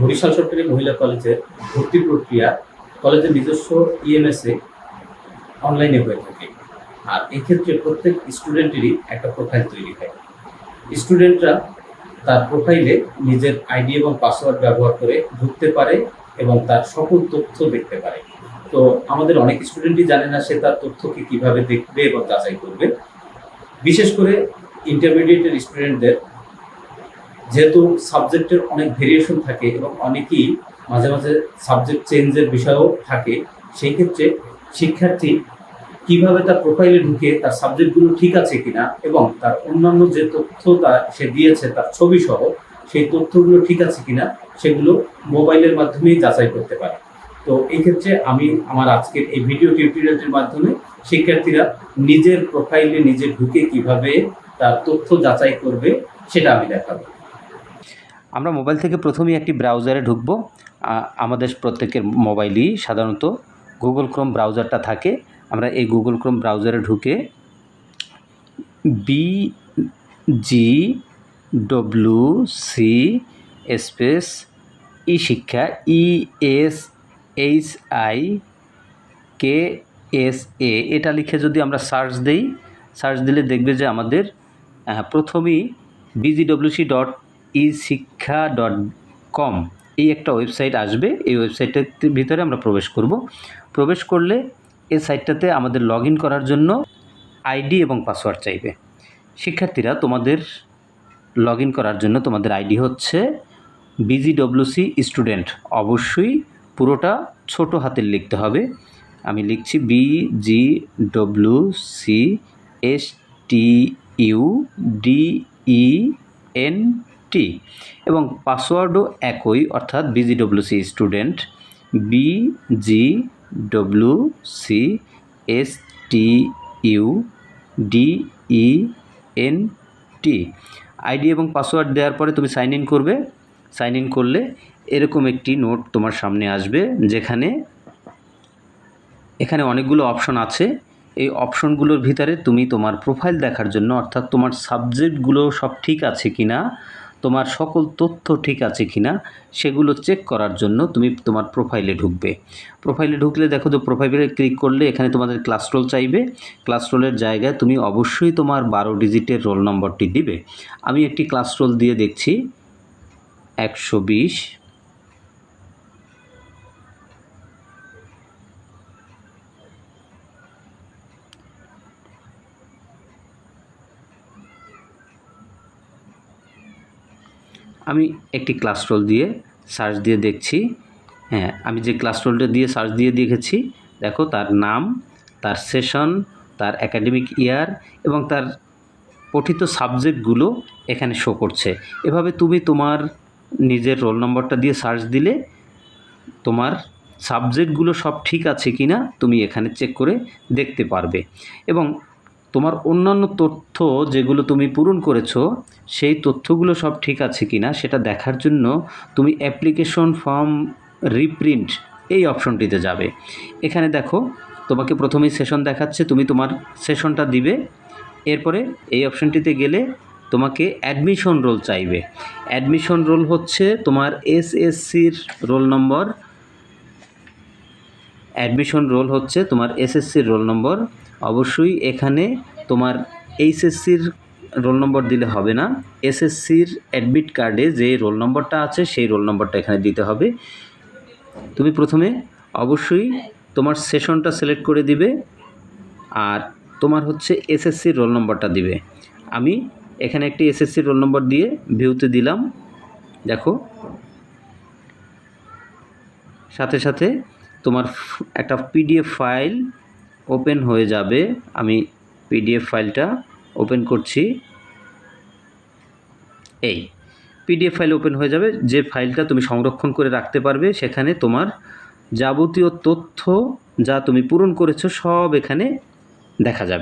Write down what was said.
বরিশাল সরকারি মহিলা কলেজে ভর্তি প্রক্রিয়া কলেজের নিজস্ব ইএমএসে অনলাইনে হয়ে থাকে। আর এক্ষেত্রে প্রত্যেক স্টুডেন্টেরই একটা প্রোফাইল তৈরি হয়। স্টুডেন্টরা তার প্রোফাইলে নিজের আইডি এবং পাসওয়ার্ড ব্যবহার করে ঢুকতে পারে এবং তার সকল তথ্য দেখতে পারে। তো আমাদের অনেক স্টুডেন্টই জানে না সে তার তথ্যকে কীভাবে দেখবে এবং যাচাই করবে। বিশেষ করে ইন্টারমিডিয়েটের স্টুডেন্টদের যেহেতু সাবজেক্টের অনেক ভেরিয়েশন থাকে এবং অনেকেই মাঝে মাঝে সাবজেক্ট চেঞ্জের বিষয়ও থাকে, সেই ক্ষেত্রে শিক্ষার্থী কীভাবে তার প্রোফাইলে ঢুকে, তার সাবজেক্টগুলো ঠিক আছে কিনা এবং তার অন্যান্য যে তথ্য সে দিয়েছে, তার ছবি সহ সেই তথ্যগুলো ঠিক আছে কিনা, সেগুলো মোবাইলের মাধ্যমেই যাচাই করতে পারে। তো এই ক্ষেত্রে আমি আমার আজকের এই ভিডিও টিউটোরিয়ালটির মাধ্যমে শিক্ষার্থীরা নিজের প্রোফাইলে নিজে ঢুকে কীভাবে তার তথ্য যাচাই করবে, সেটা আমি দেখাবো। আমরা মোবাইল থেকে প্রথমেই একটি ব্রাউজারে ঢুকবো। আমাদের প্রত্যেকের মোবাইলই সাধারণত গুগল ক্রোম ব্রাউজারটা থাকে। আমরা এই গুগল ক্রোম ব্রাউজারে ঢুকে B G W C space E শিক্ষা E S H I K S A এটা লিখে যদি আমরা সার্চ দেই, সার্চ দিলে দেখবে যে আমাদের প্রথমেই বিজিডব্লিউসি ডট ই শিক্ষা ডট কম। এই একটা ওয়েবসাইট আসবে, এই ওয়েবসাইটের ভিতরে আমরা প্রবেশ করব। প্রবেশ করলে এই সাইটটাতে আমাদের লগ করার জন্য আইডি এবং পাসওয়ার্ড চাইবে। শিক্ষার্থীরা তোমাদের লগ করার জন্য তোমাদের আইডি হচ্ছে বিজিডব্লিউসি স্টুডেন্ট অবশ্যই পুরোটা ছোট হাতের লিখতে হবে। আমি লিখছি B G W C S T U D E N T এবং পাসওয়ার্ডও একই, অর্থাৎ BGWC student B G W C S T U D E N T ID এবং পাসওয়ার্ড দেওয়ার পরে তুমি সাইন ইন করবে। সাইন ইন করলে এরকম একটি নোট তোমার সামনে আসবে, যেখানে, এখানে অনেকগুলো অপশন আছে। এই অপশনগুলোর ভিতরে তুমি তোমার প্রোফাইল দেখার জন্য, অর্থাৎ তোমার সাবজেক্টগুলো সব ঠিক আছে কি না তোমার সকল তথ্য ঠিক আছে কি না সেগুলো চেক করার জন্য তুমি তোমার প্রোফাইলে ঢুকবে। প্রোফাইলে ঢুকলে দেখো তো প্রোফাইলে ক্লিক করলে এখানে তোমাদের ক্লাস রোল চাইবে। ক্লাস রোলের জায়গায় তুমি অবশ্যই তোমার বারো ডিজিটের রোল নম্বরটি দিবে। আমি একটি ক্লাস রোল দিয়ে দেখছি। একশো বিশ আমি একটি ক্লাস রোল দিয়ে সার্চ দিয়ে দেখছি। হ্যাঁ আমি যে ক্লাস রোলটা দিয়ে সার্চ দিয়ে দেখেছি, দেখো তার নাম, তার সেশন তার একাডেমিক ইয়ার এবং তার পঠিত সাবজেক্টগুলো এখানে শো করছে। এভাবে তুমি তোমার নিজের রোল নম্বরটা দিয়ে সার্চ দিলে তোমার সাবজেক্টগুলো সব ঠিক আছে কি না তুমি এখানে চেক করে দেখতে পারবে। এবং তোমার অন্যান্য তথ্য যেগুলো তুমি পূরণ করেছ, সেই তথ্যগুলো সব ঠিক আছে কি না সেটা দেখার জন্য তুমি অ্যাপ্লিকেশন ফর্ম রিপ্রিন্ট এই অপশনটিতে যাবে। এখানে দেখো, তোমাকে প্রথমেই সেশন দেখাচ্ছে, তুমি তোমার সেশনটা দিবে। এরপরে এই অপশনটিতে গেলে তোমাকে অ্যাডমিশন রোল চাইবে। অ্যাডমিশন রোল হচ্ছে তোমার এসএসসির রোল নম্বর অ্যাডমিশন রোল হচ্ছে তোমার এসএসসির রোল নম্বর অবশ্যই এখানে তোমার এইচএসসির রোল নম্বর দিলে হবে না। এসএসসির অ্যাডমিট কার্ডে যে রোল নম্বরটা আছে, সেই রোল নম্বরটা এখানে দিতে হবে। তুমি প্রথমে অবশ্যই তোমার সেশনটা সিলেক্ট করে দিবে আর তোমার হচ্ছে এসএসসির রোল নম্বরটা দিবে। আমি এখানে একটি এসএসসির রোল নম্বর দিয়ে ভিউতে দিলাম। দেখো। সাথে সাথে তোমার একটা পিডিএফ ফাইল ওপেন হয়ে যাবে। আমি পিডিএফ ফাইলটা ওপেন করছি। এই পিডিএফ ফাইল ওপেন হয়ে যাবে। যে ফাইলটা তুমি সংরক্ষণ করে রাখতে পারবে, সেখানে তোমার যাবতীয় তথ্য যা তুমি পূরণ করেছ, সব এখানে দেখা যাবে।